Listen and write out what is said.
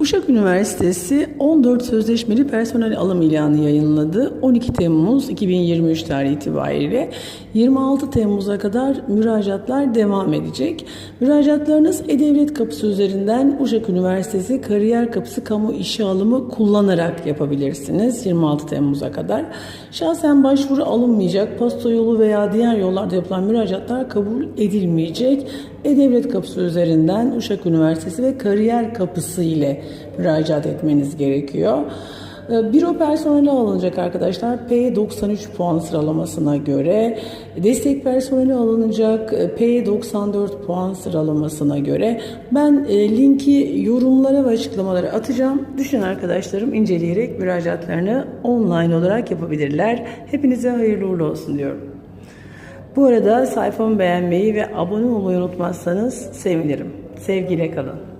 Uşak Üniversitesi 14 sözleşmeli personel alım ilanı yayınladı. 12 Temmuz 2023 tarihi itibariyle 26 Temmuz'a kadar müracaatlar devam edecek. Müracaatlarınız E-Devlet Kapısı üzerinden Uşak Üniversitesi Kariyer Kapısı Kamu İşe Alımı kullanarak yapabilirsiniz 26 Temmuz'a kadar. Şahsen başvuru alınmayacak, posta yolu veya diğer yollarda yapılan müracaatlar kabul edilmeyecek. E-Devlet Kapısı üzerinden Uşak Üniversitesi ve Kariyer Kapısı ile müracaat etmeniz gerekiyor. Ee, Büro personeli alınacak arkadaşlar P93 puan sıralamasına göre, destek personeli alınacak e, P94 puan sıralamasına göre. Ben e, linki yorumlara ve açıklamalara atacağım. Düşün arkadaşlarım inceleyerek müracaatlarını online olarak yapabilirler. Hepinize hayırlı uğurlu olsun diyorum. Bu arada sayfamı beğenmeyi ve abone olmayı unutmazsanız sevinirim. Sevgiyle kalın.